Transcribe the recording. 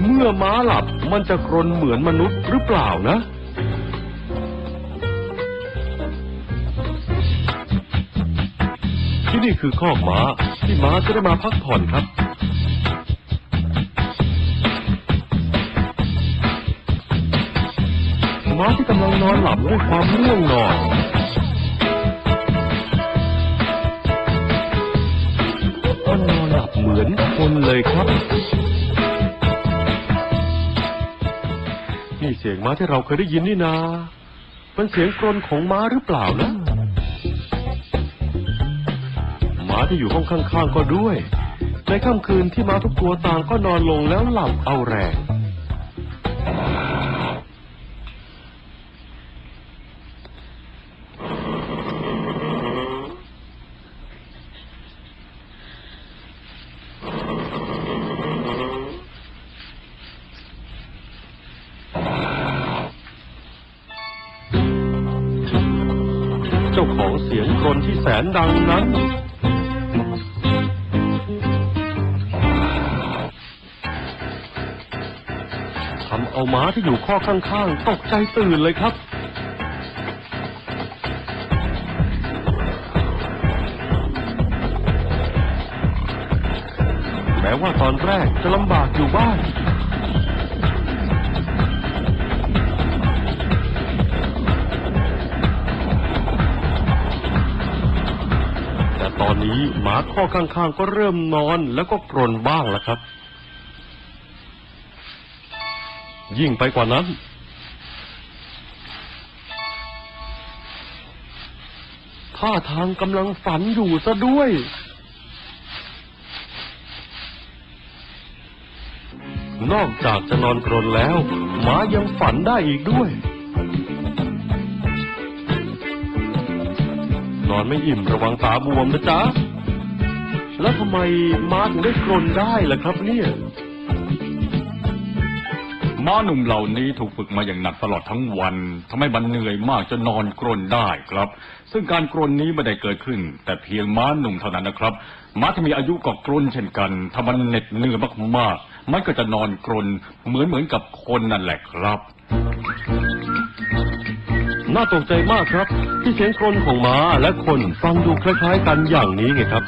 เมื่อม้าหลับมันจะกรนเหมือนมนุษย์หรือเปล่านะ ที่นี่คือคอกม้าที่ม้าจะได้มาพักผ่อนครับม้าที่กำลังนอนหลับด้วยความง่วงนอนมันนอนหลับเหมือนคนเลยครับ เสียงม้าที่เราเคยได้ยินนี่นามันเสียงกรนของม้าหรือเปล่านะม้าที่อยู่ห้องข้างๆก็ด้วย ในค่ำคืนที่ม้าทุกตัวต่างก็นอนลงแล้วหลับเอาแรง จ้าของเสียงกรนที่แสนดังนั้น ทำเอาม้าที่อยู่ข้อข้างๆ ตกใจตื่นเลยครับแม้ว่าตอนแรกจะลำบากอยู่บ้าง อนนี้หมาข้อข้างๆก็เริ่มนอนแล้วก็กรนบ้างแล้วครับ ยิ่งไปกว่านั้น ท่าทางกำลังฝันอยู่ซะด้วย นอกจากจะนอนกรนแล้วหมายังฝันได้อีกด้วย นอนไม่อิ่มระวังตาบวมนะจ๊ะ แล้วทำไมม้าถึงได้กรนได้ล่ะครับเนี่ย ม้าหนุ่มเหล่านี้ถูกฝึกมาอย่างหนักตลอดทั้งวันทำให้มันเหนื่อยมากจนนอนกรนได้ครับ ซึ่งการกรนนี้ไม่ได้เกิดขึ้น แต่เพียงม้าหนุ่มเท่านั้นนะครับ ม้าที่มีอายุก็กรนเช่นกันถ้ามันเหน็ดเหนื่อยมากๆมันก็จะนอนกรนเหมือนเหมือนกับคนนั่นแหละครับ น่าตกใจมากครับ ที่เสียงกรนของม้าและคนฟังดูคล้ายๆกันอย่างนี้ไงครับ